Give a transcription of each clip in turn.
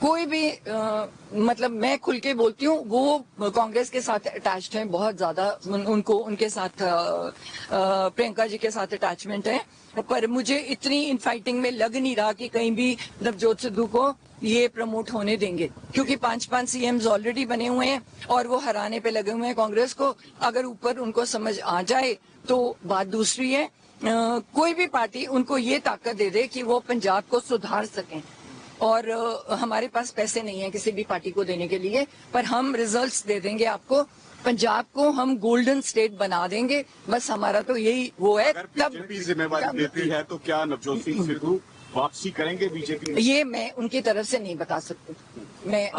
کوئی بھی مطلب میں کھل کے بولتی ہوں، وہ کانگریس کے ساتھ اٹیچڈ ہیں، بہت زیادہ ان کو، ان کے ساتھ پرینکا جی کے ساتھ اٹیچمنٹ ہے پر مجھے اتنی ان فائٹنگ میں لگ نہیں رہا کہ کہیں بھی نوجوت سدھو کو یہ پروموٹ ہونے دیں گے۔ کیونکہ پانچ پانچ سی ایمز آلریڈی بنے ہوئے ہیں اور وہ ہرانے پہ لگے ہوئے ہیں کانگریس کو۔ اگر اوپر ان کو سمجھ آ جائے تو بات دوسری ہے۔ کوئی بھی پارٹی ان کو یہ طاقت دے دے کہ وہ پنجاب کو سدھار سکیں۔ اور ہمارے پاس پیسے نہیں ہیں کسی بھی پارٹی کو دینے کے لیے پر ہم ریزلٹس دے دیں گے آپ کو۔ پنجاب کو ہم گولڈن اسٹیٹ بنا دیں گے۔ بس ہمارا تو یہی وہ ہے۔ تب ذمہ داری دیتی ہے تو کیا نوجوت سنگھ سدھو واپسی کریں گے بی جے پی یہ میں ان کی طرف سے نہیں بتا سکتی۔ میں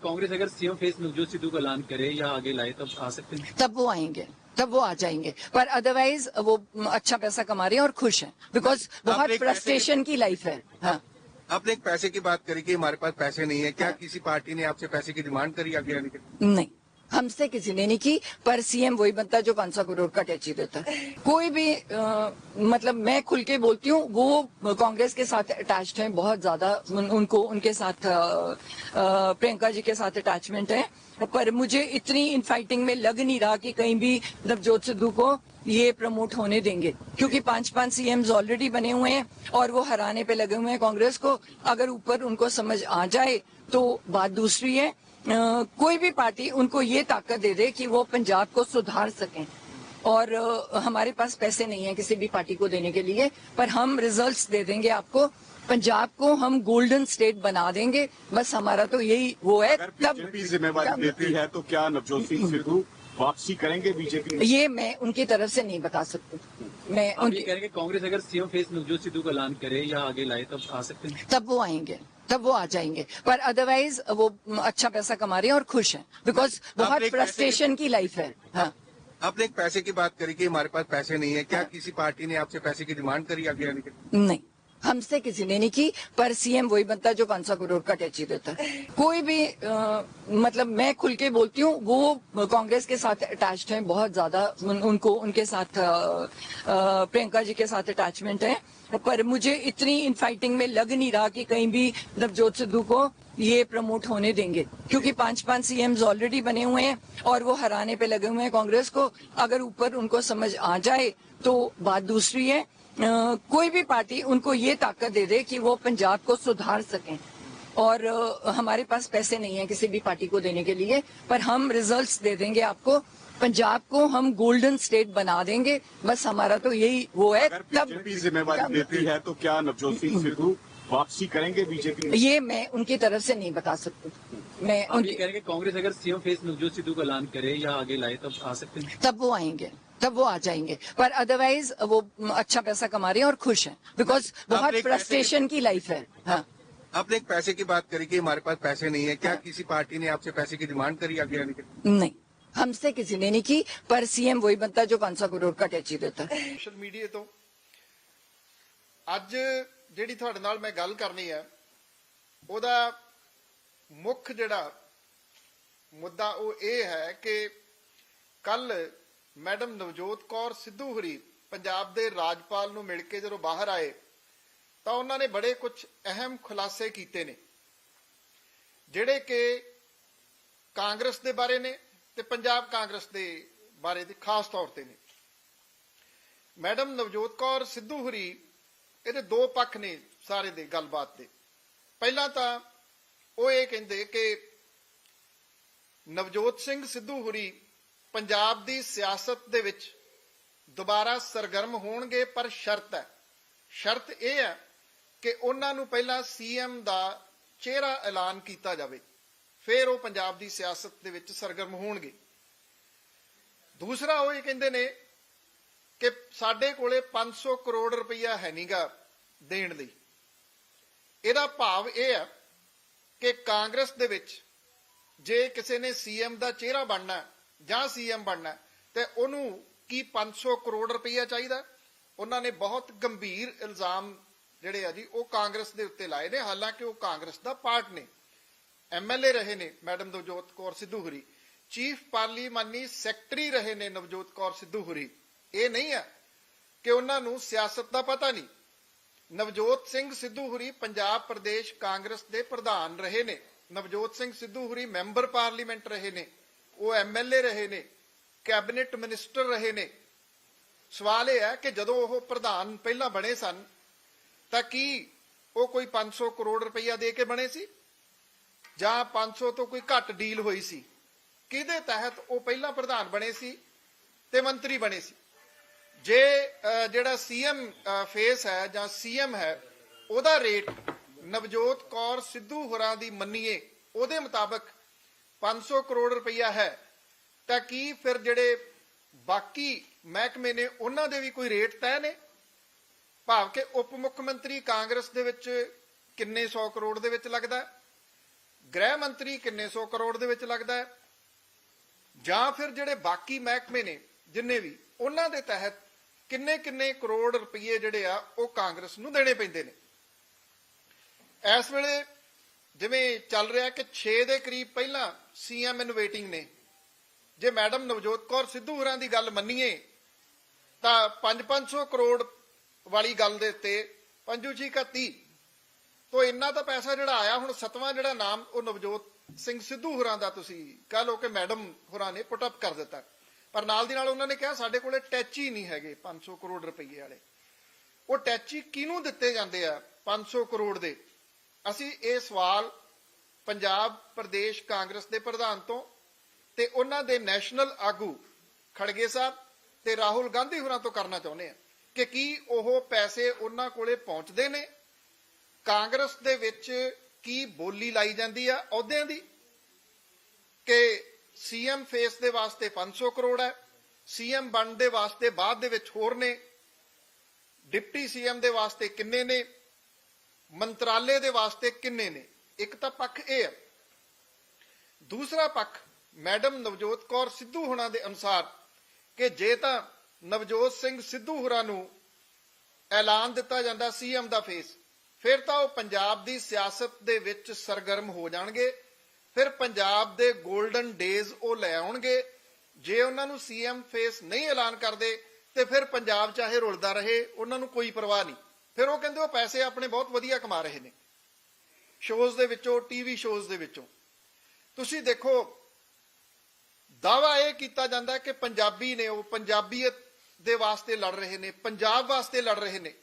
کانگریس اگر C M face Navjot Sidhu کا اعلان کرے یا آگے لائے تب آ سکتے ہیں؟ تب وہ آئیں گے۔ تب وہ آ جائیں گے۔ پر ادروائز وہ اچھا پیسہ کما رہے ہیں اور خوش ہیں۔ بیکاز بہت فرسٹریشن کی لائف ہے۔ ہاں۔ आपने एक पैसे की बात करी कि हमारे पास पैसे नहीं है क्या किसी पार्टी ने आपसे पैसे की डिमांड करी आगे आने के ہم سے کسی نے نہیں کی پر سی ایم وہی بنتا ہے جو پانچ سو کروڑ کا ٹیچی دیتا۔ کوئی بھی مطلب میں کھل کے بولتی ہوں وہ کانگریس کے ساتھ اٹیچڈ ہیں بہت زیادہ ان, ان کو ان کے ساتھ پرینکا جی کے ساتھ اٹیچمنٹ ہے پر مجھے اتنی ان فائٹنگ میں لگ نہیں رہا کہ کہیں بھی مطلب نوجوت سدھو کو یہ پروموٹ ہونے دیں گے۔ کیونکہ پانچ پانچ سی ایمز آلریڈی بنے ہوئے ہیں اور وہ ہرانے پہ لگے ہوئے ہیں کانگریس کو۔ اگر اوپر ان کو سمجھ آ جائے تو بات دوسری ہے۔ کوئی بھی پارٹی ان کو یہ طاقت دے دے کہ وہ پنجاب کو سدھار سکیں۔ اور ہمارے پاس پیسے نہیں ہیں کسی بھی پارٹی کو دینے کے لیے پر ہم ریزلٹس دے دیں گے آپ کو۔ پنجاب کو ہم گولڈن سٹیٹ بنا دیں گے۔ بس ہمارا تو یہی وہ ہے۔ تب ذمہ داری دیتی ہے تو کیا نوجوت سنگھ سدھو واپسی کریں گے بی جے پی یہ میں ان کی طرف سے نہیں بتا سکتی۔ میں کانگریس اگر C M face Navjot Sidhu کا اعلان کرے یا آگے لائے تب آ سکتے ہیں۔ تب وہ آئیں گے۔ تب وہ آ جائیں گے۔ پر ادروائز وہ اچھا پیسہ کما رہے ہیں اور خوش ہیں۔ بیکاز بہت فرسٹریشن کی لائف ہے۔ ہاں۔ آپ نے ایک پیسے کی بات کری کہ ہمارے پاس پیسے نہیں ہے کیا کسی پارٹی نے آپ سے پیسے کی ڈیمانڈ کری آگے نہیں۔ ہم سے کسی نے نہیں کی، پر سی ایم وہی بنتا ہے جو پانچ سو کروڑ کا ٹیچی دیتا ہے۔ کوئی بھی مطلب میں کھل کے بولتی ہوں، وہ کانگریس کے ساتھ اٹیچڈ ہیں، بہت زیادہ ان کو، ان کے ساتھ پرینکا جی کے ساتھ اٹیچمنٹ ہے پر مجھے اتنی ان فائٹنگ میں لگ نہیں رہا کہ کہیں بھی مطلب نوجوت سدھو کو یہ پروموٹ ہونے دیں گے۔ کیونکہ پانچ پانچ سی ایمز آلریڈی بنے ہوئے ہیں اور وہ ہرانے پہ لگے ہوئے ہیں کانگریس کو۔ اگر اوپر ان کو سمجھ آ جائے تو بات دوسری ہے۔ کوئی بھی پارٹی ان کو یہ طاقت دے دے کہ وہ پنجاب کو سدھار سکیں۔ اور ہمارے پاس پیسے نہیں ہیں کسی بھی پارٹی کو دینے کے لیے پر ہم ریزلٹس دے دیں گے آپ کو۔ پنجاب کو ہم گولڈن سٹیٹ بنا دیں گے۔ بس ہمارا تو یہی وہ ہے۔ تب ذمہ داری دیتی ہے تو کیا نوجوت سنگھ سدھو واپسی کریں گے بی جے پی یہ میں ان کی طرف سے نہیں بتا سکتی۔ میں ان کی کانگریس اگر C M face Navjot Sidhu کا اعلان کرے یا آگے لائے تب آ سکتے ہیں؟ تب وہ آئیں گے تب وہ آ جائیں گے۔ پر ادروائز وہ اچھا پیسہ کما رہے ہیں اور خوش ہیں۔ بیکاز بہت فرسٹریشن کی لائف ہے۔ ہاں۔ آپ نے ایک پیسے کی بات کری کہ ہمارے پاس پیسے نہیں ہے کیا ہاں۔ کسی پارٹی نے آپ سے پیسے کی ڈیمانڈ کری آگے آنے کے نہیں۔ ہم سے کسی نے نہیں کی پر سی ایم وہی بنتا جو پانچ سو کروڑ کا ٹیچی دیتا۔ ہے سوشل میڈیا تو اج ਜਿਹੜੀ ਤੁਹਾਡੇ ਨਾਲ ਮੈਂ ਗੱਲ ਕਰਨੀ ਹੈ, ਉਹਦਾ ਮੁੱਖ ਜਿਹੜਾ ਮੁੱਦਾ ਉਹ ਇਹ ਹੈ ਕਿ ਕੱਲ ਮੈਡਮ ਨਵਜੋਤ ਕੌਰ ਸਿੱਧੂ ਹਰੀ ਪੰਜਾਬ ਦੇ ਰਾਜਪਾਲ ਨੂੰ ਮਿਲ ਕੇ ਜਦੋਂ ਬਾਹਰ ਆਏ, ਤਾਂ ਉਹਨਾਂ ਨੇ ਬੜੇ ਕੁਝ ਅਹਿਮ ਖੁਲਾਸੇ ਕੀਤੇ ਨੇ, ਜਿਹੜੇ ਕਿ ਕਾਂਗਰਸ ਦੇ ਬਾਰੇ ਨੇ ਤੇ ਪੰਜਾਬ ਕਾਂਗਰਸ ਦੇ ਬਾਰੇ ਦੇ ਖਾਸ ਤੌਰ ਤੇ ਨੇ। ਮੈਡਮ ਨਵਜੋਤ ਕੌਰ ਸਿੱਧੂ ਹਰੀ ਇਹਦੇ ਦੋ ਪੱਖ ਨੇ ਸਾਰੇ ਦੇ ਗੱਲਬਾਤ ਦੇ। ਪਹਿਲਾਂ ਤਾਂ ਉਹ ਇਹ ਕਹਿੰਦੇ ਕਿ ਨਵਜੋਤ ਸਿੰਘ ਸਿੱਧੂ ਹੁਰੀ ਪੰਜਾਬ ਦੀ ਸਿਆਸਤ ਦੇ ਵਿੱਚ ਦੁਬਾਰਾ ਸਰਗਰਮ ਹੋਣਗੇ, ਪਰ ਸ਼ਰਤ ਹੈ। ਸ਼ਰਤ ਇਹ ਹੈ ਕਿ ਉਹਨਾਂ ਨੂੰ ਪਹਿਲਾਂ ਸੀਐਮ ਦਾ ਚਿਹਰਾ ਐਲਾਨ ਕੀਤਾ ਜਾਵੇ, ਫਿਰ ਉਹ ਪੰਜਾਬ ਦੀ ਸਿਆਸਤ ਦੇ ਵਿੱਚ ਸਰਗਰਮ ਹੋਣਗੇ। ਦੂਸਰਾ ਉਹ ਇਹ ਕਹਿੰਦੇ ਨੇ ਕਿ ਸਾਡੇ ਕੋਲੇ 500 ਕਰੋੜ ਰੁਪਈਆ ਹੈ ਨਹੀਂਗਾ ਦੇਣ ਲਈ। ਇਹਦਾ ਭਾਵ ਇਹ ਹੈ ਕਿ ਕਾਂਗਰਸ ਦੇ ਵਿੱਚ ਜੇ ਕਿਸੇ ਨੇ ਸੀਐਮ ਦਾ ਚਿਹਰਾ ਬਣਨਾ ਹੈ ਜਾਂ ਸੀਐਮ ਬਣਨਾ ਤੇ ਉਹਨੂੰ ਕੀ 500 ਕਰੋੜ ਰੁਪਈਆ ਚਾਹੀਦਾ ਉਹਨਾਂ ਨੇ ਬਹੁਤ ਗੰਭੀਰ ਇਲਜ਼ਾਮ ਜਿਹੜੇ ਆ ਜੀ, ਉਹ ਕਾਂਗਰਸ ਦੇ ਉੱਤੇ ਲਾਏ ਨੇ। ਹਾਲਾਂਕਿ ਉਹ ਕਾਂਗਰਸ ਦਾ ਪਾਰਟ ਨੇ। ਐਮਐਲਏ ਰਹੇ ਨੇ ਮੈਡਮ ਨਵਜੋਤ ਕੌਰ ਸਿੱਧੂ ਹਰੀ। ਚੀਫ ਪਾਰਲੀਮਾਨੀ ਸੈਕਟਰੀ ਰਹੇ ਨੇ ਨਵਜੋਤ ਕੌਰ ਸਿੱਧੂ ਹਰੀ। ਇਹ ਨਹੀਂ ਹੈ ਕਿ ਉਹਨਾਂ ਨੂੰ ਸਿਆਸਤ ਦਾ ਪਤਾ ਨਹੀਂ। ਨਵਜੋਤ ਸਿੰਘ ਸਿੱਧੂ ਹੁਰੀ ਪੰਜਾਬ ਪ੍ਰਦੇਸ਼ ਕਾਂਗਰਸ ਦੇ ਪ੍ਰਧਾਨ ਰਹੇ ਨੇ। ਨਵਜੋਤ ਸਿੰਘ ਸਿੱਧੂ ਹੁਰੀ ਮੈਂਬਰ ਪਾਰਲੀਮੈਂਟ ਰਹੇ ਨੇ। ਉਹ ਐਮਐਲਏ ਰਹੇ ਨੇ। ਕੈਬਨਿਟ ਮਿਨਿਸਟਰ ਰਹੇ ਨੇ। ਸਵਾਲ ਇਹ ਹੈ ਕਿ ਜਦੋਂ ਉਹ ਪ੍ਰਧਾਨ ਪਹਿਲਾਂ ਬਣੇ ਸਨ, ਤਾਂ ਕੀ ਉਹ ਕੋਈ 500 ਕਰੋੜ ਰੁਪਈਆ ਦੇ ਕੇ ਬਣੇ ਸੀ? ਜਾਂ 500 ਤੋਂ ਕੋਈ ਘੱਟ ਡੀਲ ਹੋਈ ਸੀ? ਕਿਹਦੇ ਤਹਿਤ ਉਹ ਪਹਿਲਾਂ ਪ੍ਰਧਾਨ ਬਣੇ ਸੀ ਤੇ ਮੰਤਰੀ ਬਣੇ ਸੀ? ਜੇ ਅਹ, ਜਿਹੜਾ ਸੀਐਮ ਫੇਸ ਹੈ ਜਾਂ ਸੀਐਮ ਹੈ ਉਹਦਾ ਰੇਟ ਨਵਜੋਤ ਕੌਰ ਸਿੱਧੂ ਹੋਰਾਂ ਦੀ ਮੰਨੀਏ ਉਹਦੇ ਮੁਤਾਬਕ 500 ਕਰੋੜ ਰੁਪਈਆ ਹੈ। ਤਾਂ ਕੀ ਫਿਰ ਜਿਹੜੇ ਬਾਕੀ ਮਹਿਕਮੇ ਨੇ ਉਹਨਾਂ ਦੇ ਵੀ ਕੋਈ ਰੇਟ ਤੈਅ ਨੇ? ਭਾਵ ਕਿ ਉਪ ਮੁੱਖ ਮੰਤਰੀ ਕਾਂਗਰਸ ਦੇ ਵਿੱਚ ਕਿੰਨੇ 100 ਕਰੋੜ ਦੇ ਵਿੱਚ ਲੱਗਦਾ ਗ੍ਰਹਿ ਮੰਤਰੀ ਕਿੰਨੇ 100 ਕਰੋੜ ਦੇ ਵਿੱਚ ਲੱਗਦਾ ਜਾਂ ਫਿਰ ਜਿਹੜੇ ਬਾਕੀ ਮਹਿਕਮੇ ਨੇ ਜਿੰਨੇ ਵੀ ਉਹਨਾਂ ਦੇ ਤਹਿਤ ਕਿੰਨੇ ਕਿੰਨੇ ਕਰੋੜ ਰੁਪਏ ਜਿਹੜੇ ਆ, ਉਹ ਕਾਂਗਰਸ ਨੂੰ ਦੇਣੇ ਪੈਂਦੇ ਨੇ। ਇਸ ਵੇਲੇ ਜਿਵੇਂ ਚੱਲ ਰਿਹਾ ਕਿ 6 ਦੇ ਕਰੀਬ ਪਹਿਲਾਂ ਸੀਐਮ ਇਨ ਵੇਟਿੰਗ ਨੇ। ਜੇ ਮੈਡਮ ਨਵਜੋਤ ਕੌਰ ਸਿੱਧੂ ਹੋਰਾਂ ਦੀ ਗੱਲ ਮੰਨੀਏ, ਤਾਂ 5-500 ਕਰੋੜ ਵਾਲੀ ਗੱਲ ਦੇ ਉੱਤੇ ਪੰਜੂ ਜੀ ਕਾ 30 ਤੋਂ ਇੰਨਾ ਤਾਂ ਪੈਸਾ ਜਿਹੜਾ ਆਇਆ, ਹੁਣ ਸਤਵਾਂ ਜਿਹੜਾ ਨਾਮ ਉਹ ਨਵਜੋਤ ਸਿੰਘ ਸਿੱਧੂ ਹੋਰਾਂ ਦਾ ਤੁਸੀਂ ਕਹ ਲਓ ਕਿ ਮੈਡਮ ਹੋਰਾਂ ਨੇ ਪੁੱਟ ਅਪ ਕਰ ਦਿੱਤਾ। ਪਰ ਨਾਲ ਦੀ ਨਾਲ ਉਹਨਾਂ ਨੇ ਕਿਹਾ, ਸਾਡੇ ਕੋਲੇ ਟੈਚੀ ਨਹੀਂ ਹੈਗੇ 500 ਕਰੋੜ ਰੁਪਏ ਵਾਲੇ। ਉਹ ਟੈਚੀ ਕਿਹਨੂੰ ਦਿੱਤੇ ਜਾਂਦੇ ਆ 500 ਕਰੋੜ ਦੇ? ਅਸੀਂ ਇਹ ਸਵਾਲ ਪੰਜਾਬ, ਪ੍ਰਦੇਸ਼, ਕਾਂਗਰਸ ਦੇ ਪ੍ਰਧਾਨ ਤੋਂ ਤੇ ਉਹਨਾਂ ਦੇ ਨੈਸ਼ਨਲ ਆਗੂ ਖੜਗੇ ਸਾਹਿਬ ਤੇ ਰਾਹੁਲ ਗਾਂਧੀ ਹੋਰਾਂ ਤੋਂ ਕਰਨਾ ਚਾਹੁੰਦੇ ਆ ਕਿ ਕੀ ਉਹ ਪੈਸੇ ਉਹਨਾਂ ਕੋਲੇ ਪਹੁੰਚਦੇ ਨੇ? ਕਾਂਗਰਸ ਦੇ ਵਿੱਚ ਕੀ ਬੋਲੀ ਲਾਈ ਜਾਂਦੀ ਆ ਅਹੁਦਿਆਂ ਦੀ? ਕਿ ਸੀਐਮ ਫੇਸ ਦੇ ਵਾਸਤੇ 500 ਕਰੋੜ ਹੈ, ਸੀਐਮ ਬਣ ਦੇ ਵਾਸਤੇ ਬਾਅਦ ਦੇ ਵਿੱਚ ਹੋਰ ਨੇ, ਡਿਪਟੀ ਸੀਐਮ ਦੇ ਵਾਸਤੇ ਕਿੰਨੇ ਨੇ, ਮੰਤਰਾਲੇ ਦੇ ਵਾਸਤੇ ਕਿੰਨੇ ਨੇ, ਇੱਕ ਤਾਂ ਪੱਖ ਇਹ ਹੈ। ਦੂਸਰਾ ਪੱਖ ਮੈਡਮ ਨਵਜੋਤ ਕੌਰ ਸਿੱਧੂ ਹੋਣਾ ਦੇ ਅਨੁਸਾਰ ਕਿ ਜੇ ਤਾਂ ਨਵਜੋਤ ਸਿੰਘ ਸਿੱਧੂ ਹੋਰਾਂ ਨੂੰ ਐਲਾਨ ਦਿੱਤਾ ਜਾਂਦਾ ਸੀਐਮ ਦਾ ਫੇਸ, ਫਿਰ ਤਾਂ ਉਹ ਪੰਜਾਬ ਦੀ ਸਿਆਸਤ ਦੇ ਵਿੱਚ ਸਰਗਰਮ ਹੋ ਜਾਣਗੇ। ਫਿਰ ਪੰਜਾਬ ਦੇ 골ਡਨ ਡੇਜ਼ ਉਹ ਲੈ ਆਉਣਗੇ। ਜੇ ਉਹਨਾਂ ਨੂੰ ਸੀਐਮ ਫੇਸ ਨਹੀਂ ਐਲਾਨ ਕਰਦੇ, ਤੇ ਫਿਰ ਪੰਜਾਬ ਚਾਹੇ ਰੁਲਦਾ ਰਹੇ, ਉਹਨਾਂ ਨੂੰ ਕੋਈ ਪਰਵਾਹ ਨਹੀਂ। ਫਿਰ ਉਹ ਕਹਿੰਦੇ ਉਹ ਪੈਸੇ ਆਪਣੇ ਬਹੁਤ ਵਧੀਆ ਕਮਾ ਰਹੇ ਨੇ। ਸ਼ੋਜ਼ ਦੇ ਵਿੱਚੋਂ, ਟੀਵੀ ਸ਼ੋਜ਼ ਦੇ ਵਿੱਚੋਂ। ਤੁਸੀਂ ਦੇਖੋ ਦਾਵਾ ਇਹ ਕੀਤਾ ਜਾਂਦਾ ਕਿ ਪੰਜਾਬੀ ਨੇ ਉਹ ਪੰਜਾਬੀਅਤ ਦੇ ਵਾਸਤੇ ਲੜ ਰਹੇ ਨੇ, ਪੰਜਾਬ ਵਾਸਤੇ ਲੜ ਰਹੇ ਨੇ।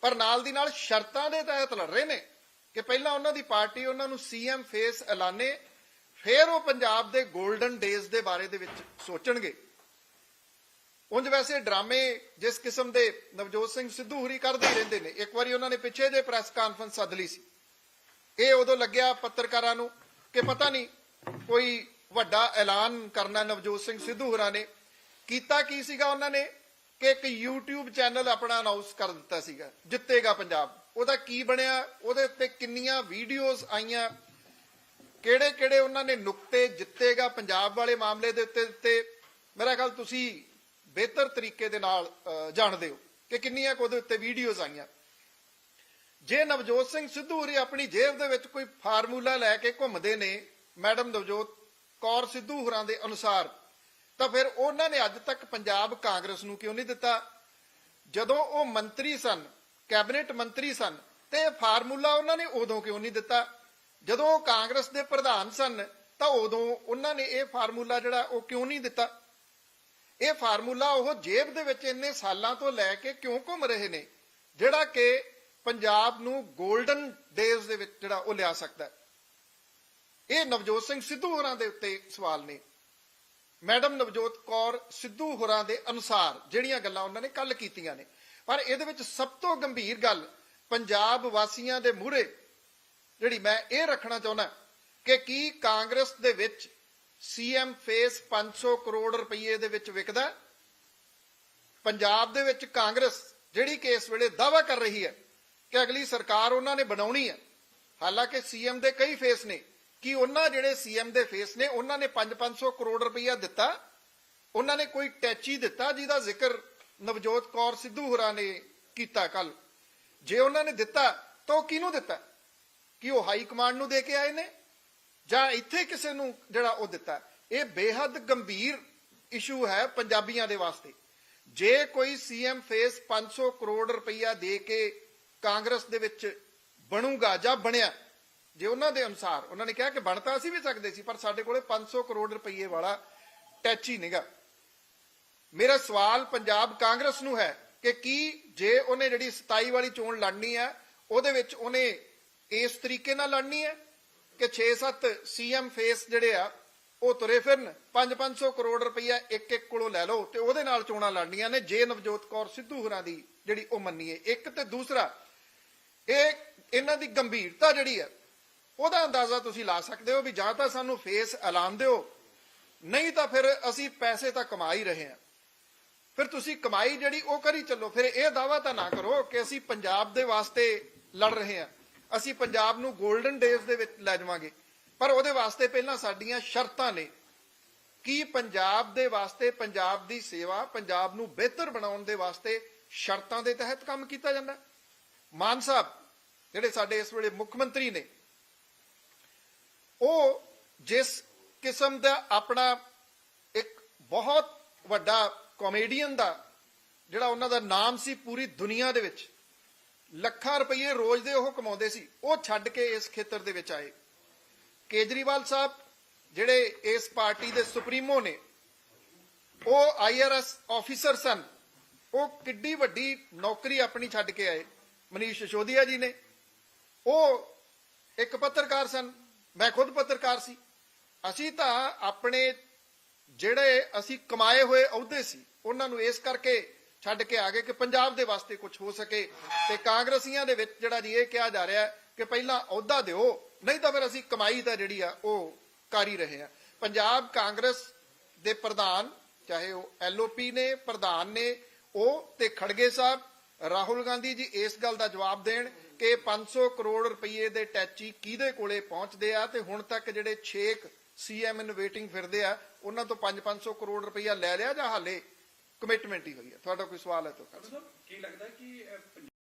ਪਰ ਨਾਲ ਦੀ ਨਾਲ ਸ਼ਰਤਾਂ ਦੇ ਤਹਿਤ ਲੜ ਰਹੇ ਨੇ। ਕਿ ਪਹਿਲਾਂ ਉਹਨਾਂ ਦੀ ਪਾਰਟੀ ਉਹਨਾਂ ਨੂੰ ਸੀਐਮ ਫੇਸ ਐਲਾਨੇ, ਫਿਰ ਉਹ ਪੰਜਾਬ ਦੇ 골ਡਨ ਡੇਜ਼ ਦੇ ਬਾਰੇ ਦੇ ਵਿੱਚ ਸੋਚਣਗੇ। ਉਂਝ ਵੈਸੇ ਡਰਾਮੇ ਜਿਸ ਕਿਸਮ ਦੇ ਨਵਜੋਤ ਸਿੰਘ ਸਿੱਧੂ ਹੁਰੀ ਕਰਦੇ ਰਹਿੰਦੇ ਨੇ। ਇੱਕ ਵਾਰੀ ਉਹਨਾਂ ਨੇ ਪਿੱਛੇ ਜੇ ਪ੍ਰੈਸ ਕਾਨਫਰੰਸ ਸੱਦ ਲਈ ਸੀ। ਇਹ ਉਦੋਂ ਲੱਗਿਆ ਪੱਤਰਕਾਰਾਂ ਨੂੰ ਕਿ ਪਤਾ ਨਹੀਂ ਕੋਈ ਵੱਡਾ ਐਲਾਨ ਕਰਨਾ ਨਵਜੋਤ ਸਿੰਘ ਸਿੱਧੂ ਹੋਰਾਂ ਨੇ। ਕੀਤਾ ਕੀ ਸੀਗਾ ਉਹਨਾਂ ਨੇ ਕਿ ਇੱਕ YouTube ਚੈਨਲ ਆਪਣਾ ਅਨਾਉਂਸ ਕਰ ਦਿੱਤਾ ਸੀਗਾ, ਜਿੱਤੇਗਾ ਪੰਜਾਬ। ਉਹਦਾ ਕੀ ਬਣਿਆ, ਉਹਦੇ ਉੱਤੇ ਕਿੰਨੀਆਂ ਵੀਡੀਓਜ਼ ਆਈਆਂ ਕਿਹੜੇ ਕਿਹੜੇ ਉਹਨਾਂ ਨੇ ਨੁਕਤੇ ਜਿੱਤੇਗਾ ਪੰਜਾਬ ਵਾਲੇ ਮਾਮਲੇ ਦੇ ਉੱਤੇ ਦਿੱਤੇ ਮੇਰਾ ਖਿਆਲ ਤੁਸੀਂ ਬਿਹਤਰ ਤਰੀਕੇ ਦੇ ਨਾਲ ਜਾਣਦੇ ਹੋ ਕਿ ਕਿੰਨੀਆਂ ਕੁ ਉਹਦੇ ਉੱਤੇ ਵੀਡੀਓਜ਼ ਆਈਆਂ। ਜੇ ਨਵਜੋਤ ਸਿੰਘ ਸਿੱਧੂ ਹੋਰੀ ਆਪਣੀ ਜੇਬ ਦੇ ਵਿੱਚ ਕੋਈ ਫਾਰਮੂਲਾ ਲੈ ਕੇ ਘੁੰਮਦੇ ਨੇ, ਮੈਡਮ ਨਵਜੋਤ ਕੌਰ ਸਿੱਧੂ ਹੋਰਾਂ ਦੇ ਅਨੁਸਾਰ, ਤਾਂ ਫਿਰ ਉਹਨਾਂ ਨੇ ਅੱਜ ਤੱਕ ਪੰਜਾਬ ਕਾਂਗਰਸ ਨੂੰ ਕਿਉਂ ਨਹੀਂ ਦਿੱਤਾ? ਜਦੋਂ ਉਹ ਮੰਤਰੀ ਸਨ ਕੈਬਨਿਟ ਮੰਤਰੀ ਸਨ ਤੇ ਇਹ ਫਾਰਮੂਲਾ ਉਹਨਾਂ ਨੇ ਉਦੋਂ ਕਿਉਂ ਨਹੀਂ ਦਿੱਤਾ? ਜਦੋਂ ਉਹ ਕਾਂਗਰਸ ਦੇ ਪ੍ਰਧਾਨ ਸਨ, ਤਾਂ ਉਦੋਂ ਉਹਨਾਂ ਨੇ ਇਹ ਫਾਰਮੂਲਾ ਜਿਹੜਾ, ਉਹ ਕਿਉਂ ਨਹੀਂ ਦਿੱਤਾ? ਇਹ ਫਾਰਮੂਲਾ ਉਹ ਜੇਬ ਦੇ ਵਿੱਚ ਇੰਨੇ ਸਾਲਾਂ ਤੋਂ ਲੈ ਕੇ ਕਿਉਂ ਘੁੰਮ ਰਹੇ ਨੇ, ਜਿਹੜਾ ਕਿ ਪੰਜਾਬ ਨੂੰ 골ਡਨ ਡੇਜ਼ ਦੇ ਵਿੱਚ ਜਿਹੜਾ ਉਹ ਲਿਆ ਸਕਦਾ ਇਹ ਨਵਜੋਤ ਸਿੰਘ ਸਿੱਧੂ ਹੋਰਾਂ ਦੇ ਉੱਤੇ ਸਵਾਲ ਨੇ। ਮੈਡਮ ਨਵਜੋਤ ਕੌਰ ਸਿੱਧੂ ਹੋਰਾਂ ਦੇ ਅਨੁਸਾਰ ਜਿਹੜੀਆਂ ਗੱਲਾਂ ਉਹਨਾਂ ਨੇ ਕੱਲ ਕੀਤੀਆਂ ਨੇ। ਪਰ ਇਹਦੇ ਵਿੱਚ ਸਭ ਤੋਂ ਗੰਭੀਰ ਗੱਲ ਪੰਜਾਬ ਵਾਸੀਆਂ ਦੇ ਮੂਹਰੇ ਜਿਹੜੀ ਮੈਂ ਇਹ ਰੱਖਣਾ ਚਾਹੁੰਦਾ ਕਿ ਕੀ ਕਾਂਗਰਸ ਦੇ ਵਿੱਚ ਸੀਐਮ ਫੇਸ 500 ਕਰੋੜ ਰੁਪਏ ਦੇ ਵਿੱਚ ਵਿਕਦਾ ਪੰਜਾਬ ਦੇ ਵਿੱਚ ਕਾਂਗਰਸ ਜਿਹੜੀ ਕਿ ਇਸ ਵੇਲੇ ਦਾਵਾ ਕਰ ਰਹੀ ਹੈ ਕਿ ਅਗਲੀ ਸਰਕਾਰ ਉਹਨਾਂ ਨੇ ਬਣਾਉਣੀ ਹੈ। ਹਾਲਾਂਕਿ ਸੀਐਮ ਦੇ ਕਈ ਫੇਸ ਨੇ, ਕਿ ਉਹਨਾਂ ਜਿਹੜੇ ਸੀਐਮ ਦੇ ਫੇਸ ਨੇ, ਉਹਨਾਂ ਨੇ 5-500 ਕਰੋੜ ਰੁਪਈਆ ਦਿੱਤਾ? ਉਹਨਾਂ ਨੇ ਕੋਈ ਟੈਚੀ ਦਿੱਤਾ ਜਿਹਦਾ ਜ਼ਿਕਰ ਨਵਜੋਤ ਕੌਰ ਸਿੱਧੂ ਹੋਰਾਂ ਨੇ ਕੀਤਾ ਕੱਲ। ਜੇ ਉਹਨਾਂ ਨੇ ਦਿੱਤਾ, ਤਾਂ ਉਹ ਕਿਹਨੂੰ ਦਿੱਤਾ? ਕਿ ਉਹ ਹਾਈ ਕਮਾਂਡ ਨੂੰ ਦੇ ਕੇ ਆਏ ਨੇ? ਜਾਂ ਇੱਥੇ ਕਿਸੇ ਨੂੰ ਜਿਹੜਾ ਉਹ ਦਿੱਤਾ? ਇਹ ਬੇਹੱਦ ਗੰਭੀਰ ਇਸ਼ੂ ਹੈ ਪੰਜਾਬੀਆਂ ਦੇ ਵਾਸਤੇ। ਜੇ ਕੋਈ ਸੀਐਮ ਫੇਸ 500 ਕਰੋੜ ਰੁਪਈਆ ਦੇ ਕੇ ਕਾਂਗਰਸ ਦੇ ਵਿੱਚ ਬਣੂਗਾ ਜਾਂ ਬਣਿਆ, ਜੇ ਉਹਨਾਂ ਦੇ ਅਨੁਸਾਰ, ਉਹਨਾਂ ਨੇ ਕਿਹਾ ਕਿ ਬਣ ਤਾਂ ਅਸੀਂ ਵੀ ਸਕਦੇ ਸੀ, ਪਰ ਸਾਡੇ ਕੋਲੇ 500 ਕਰੋੜ ਰੁਪਈਏ ਵਾਲਾ ਟੈਚੀ ਹੀ ਨਹੀਂਗਾ ਮੇਰਾ ਸਵਾਲ ਪੰਜਾਬ ਕਾਂਗਰਸ ਨੂੰ ਹੈ ਕਿ ਕੀ ਜੇ ਉਹਨੇ ਜਿਹੜੀ 27 ਵਾਲੀ ਚੋਣ ਲੜਨੀ ਹੈ, ਉਹਦੇ ਵਿੱਚ ਉਹਨੇ ਇਸ ਤਰੀਕੇ ਨਾਲ ਲੜਨੀ ਹੈ ਕਿ 6-7 ਸੀਐਮ ਫੇਸ ਜਿਹੜੇ ਆ, ਉਹ ਤੁਰੇ ਫਿਰਨ? 5-500 ਕਰੋੜ ਰੁਪਈਆ ਇੱਕ ਇੱਕ ਕੋਲੋਂ ਲੈ ਲਓ ਤੇ ਉਹਦੇ ਨਾਲ ਚੋਣਾਂ ਲੜਨੀਆਂ ਨੇ, ਜੇ ਨਵਜੋਤ ਕੌਰ ਸਿੱਧੂ ਹੋਰਾਂ ਦੀ ਜਿਹੜੀ ਉਹ ਮੰਨੀਏ। ਇੱਕ ਤੇ ਦੂਸਰਾ, ਇਹ ਇਹਨਾਂ ਦੀ ਗੰਭੀਰਤਾ ਜਿਹੜੀ ਹੈ, ਉਹਦਾ ਅੰਦਾਜ਼ਾ ਤੁਸੀਂ ਲਾ ਸਕਦੇ ਹੋ ਵੀ ਜਾਂ ਤਾਂ ਸਾਨੂੰ ਫੇਸ ਐਲਾਨ ਦਿਓ, ਨਹੀਂ ਤਾਂ ਫਿਰ ਅਸੀਂ ਪੈਸੇ ਤਾਂ ਕਮਾ ਹੀ ਰਹੇ ਹਾਂ। ਫਿਰ ਤੁਸੀਂ ਕਮਾਈ ਜਿਹੜੀ ਉਹ ਕਰੀ ਚੱਲੋ, ਫਿਰ ਇਹ ਦਾਵਾ ਤਾਂ ਨਾ ਕਰੋ ਕਿ ਅਸੀਂ ਪੰਜਾਬ ਦੇ ਵਾਸਤੇ ਲੜ ਰਹੇ ਹਾਂ। ਅਸੀਂ ਪੰਜਾਬ ਨੂੰ 골ਡਨ ਡੇਜ਼ ਦੇ ਵਿੱਚ ਲੈ ਜਾਵਾਂਗੇ। ਪਰ ਉਹਦੇ ਵਾਸਤੇ ਪਹਿਲਾਂ ਸਾਡੀਆਂ ਸ਼ਰਤਾਂ ਨੇ ਕੀ ਪੰਜਾਬ ਦੇ ਵਾਸਤੇ ਪੰਜਾਬ ਦੀ ਸੇਵਾ, ਪੰਜਾਬ ਨੂੰ ਬਿਹਤਰ ਬਣਾਉਣ ਦੇ ਵਾਸਤੇ ਸ਼ਰਤਾਂ ਦੇ ਤਹਿਤ ਕੰਮ ਕੀਤਾ ਜਾਂਦਾ। ਮਾਨ ਸਾਹਿਬ, ਜਿਹੜੇ ਸਾਡੇ ਇਸ ਵੇਲੇ ਮੁੱਖ ਮੰਤਰੀ ਨੇ, ਉਹ ਜਿਸ ਕਿਸਮ ਦਾ ਆਪਣਾ ਇੱਕ ਬਹੁਤ ਵੱਡਾ ਕਾਮੇਡੀਅਨ ਦਾ, ਜਿਹੜਾ ਉਹਨਾਂ ਦਾ ਨਾਮ ਸੀ ਪੂਰੀ ਦੁਨੀਆ ਦੇ ਵਿੱਚ, ਲੱਖਾਂ ਰੁਪਏ ਰੋਜ਼ ਦੇ ਉਹ ਕਮਾਉਂਦੇ ਸੀ, ਉਹ ਛੱਡ ਕੇ ਇਸ ਖੇਤਰ ਦੇ ਵਿੱਚ ਆਏ। ਕੇਜਰੀਵਾਲ ਸਾਹਿਬ, ਜਿਹੜੇ ਇਸ ਪਾਰਟੀ ਦੇ ਸੁਪਰੀਮੋ ਨੇ, ਉਹ ਆਈਆਰਐਸ ਆਫੀਸਰ ਸਨ। ਉਹ ਕਿੱਡੀ ਵੱਡੀ ਨੌਕਰੀ ਆਪਣੀ ਛੱਡ ਕੇ ਆਏ। ਮਨੀਸ਼ ਸਿਸੋਦੀਆ ਜੀ ਨੇ। ਉਹ ਇੱਕ ਪੱਤਰਕਾਰ ਸਨ। ਮੈਂ ਖੁਦ ਪੱਤਰਕਾਰ ਸੀ। ਅਸੀਂ ਤਾਂ ਆਪਣੇ ਜਿਹੜੇ ਅਸੀਂ ਕਮਾਏ ਹੋਏ ਅਹੁਦੇ ਸੀ ਉਹਨਾਂ ਨੂੰ ਇਸ ਕਰਕੇ ਛੱਡ ਕੇ ਆ ਗਏ ਕਿ ਪੰਜਾਬ ਦੇ ਵਾਸਤੇ ਕੁਝ ਹੋ ਸਕੇ ਤੇ ਕਾਂਗਰਸੀਆਂ ਦੇ ਵਿੱਚ ਜਿਹੜਾ ਜੀ ਇਹ ਕਿਹਾ ਜਾ ਰਿਹਾ ਕਿ ਪਹਿਲਾਂ ਅਹੁਦਾ ਦਿਓ, ਨਹੀਂ ਤਾਂ ਫਿਰ ਅਸੀਂ ਕਮਾਈ ਤਾਂ ਜਿਹੜੀ ਆ ਉਹ ਕਰ ਹੀ ਰਹੇ ਆ ਪੰਜਾਬ ਕਾਂਗਰਸ ਦੇ ਪ੍ਰਧਾਨ, ਚਾਹੇ ਉਹ ਐਲਓਪੀ ਨੇ, ਪ੍ਰਧਾਨ ਨੇ, ਉਹ ਤੇ ਖੜਗੇ ਸਾਹਿਬ, ਰਾਹੁਲ ਗਾਂਧੀ ਜੀ ਇਸ ਗੱਲ ਦਾ ਜਵਾਬ ਦੇਣ ਕਿ 500 ਕਰੋੜ ਰੁਪਏ ਦੇ ਟੈਚੀ ਕਿਹਦੇ ਕੋਲੇ ਪਹੁੰਚਦੇ ਆ ਤੇ ਹੁਣ ਤੱਕ ਜਿਹੜੇ 6 ਸੀਐਮ ਇਨ ਵੇਟਿੰਗ ਫਿਰਦੇ ਆ, ਉਹਨਾਂ ਤੋਂ 5-500 ਕਰੋੜ ਰੁਪਈਆ ਲੈ ਲਿਆ ਜਾਂ ਹਾਲੇ ਕਮਿਟਮੈਂਟ ਹੀ ਹੋਈ ਹੈ। ਤੁਹਾਡਾ ਕੋਈ ਸਵਾਲ ਹੈ ਤਾਂ ਕਰ ਕੀ ਲੱਗਦਾ ਕਿ